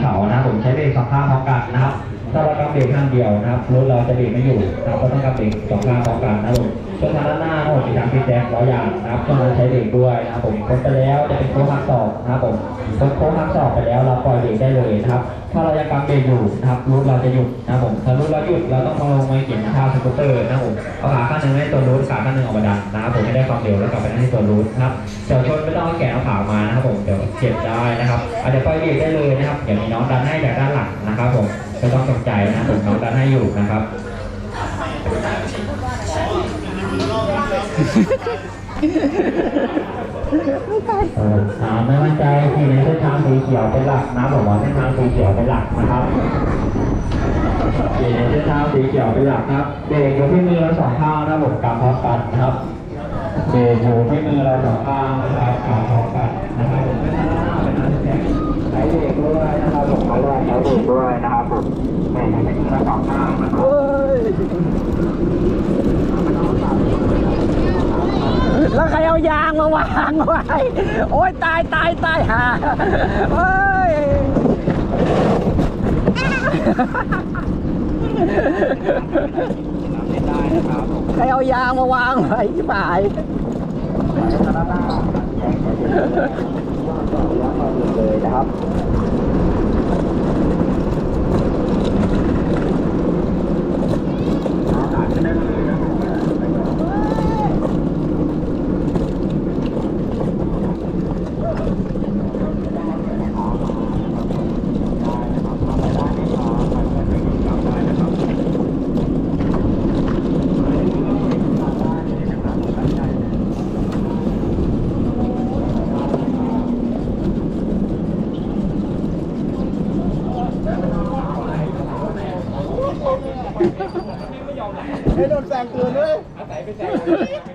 เขานะผมใช้เบรกสองข้างพร้อมกันนะครับถ้าเรากำเบรกข้างเดียวนะครับรถเราจะเบรกไม่อยู่นะครับก็ต้องกำเบรกสองข้างพร้อมกันนะครับผม ช่วงทางด้านหน้าทั้งหมดมีทางฟีแบ็กร้อยอย่างนะครับช่วงนั้นใช้เบรกด้วยนะครับผมพ้นไปแล้วจะเป็นโค้งหักศอกนะครับผมพ้นโค้งหักศอกไปแล้วเราปล่อยเบรกได้เลยนะครับ ถ้าเรายังกำเบรกอยู่นะครับรถเราจะหยุดนะครับผมถ้ารถเราหยุดเราต้องมาลงมาเขียนท่าสกูตเตอร์นะครับผมเอาขาข้างหนึ่งให้ตัวรูทขาข้างหนึ่งออกมาดันนะครับผมให้ได้ความเร็วแล้วกลับไปนั่งที่ตัวรูทนะครับเดี๋ยวชนไม่ต้องแขนเอาขามานะครับผมเดี๋ยวเจ็บได้นะครับอาจจะปล่อยเบรกได้เลยนะครับเดี๋ยวมีน้องดันให้จากด้านหลังนะครับผมไม่ต้องตกใจนะผมน้องดันให้อยู่นะครับ เอ่ออ่าไม่มั่นใจขี่ในเส้นทางสีเขียวเป็นหลักนะผมว่าเส้นทางสีเขียวเป็นหลักนะครับขี่ในเส้นทางสีเขียวเป็นหลักครับเบรกอยู่ที่มือเราสองข้างนะผมกำพร้อมกันครับเบรกอยู่ที่มือเราสองข้างนะครับกำพร้อมกันนะครับใช้เบรกด้วยนะครับผมใช้เบรกด้วยนะครับผมเบรกอยู่ที่มือเราสองข้างนะครับ แล้วใครเอายางมาวางไว้ โอ๊ยตายตายตายหาเฮ้ยได้นะครับใครเอายางมาวางไว้ที่บ่ายเลยนะครับ ไม่ยอมไหลไม่โดนแซงเตือนเลยอาศัยไปแซง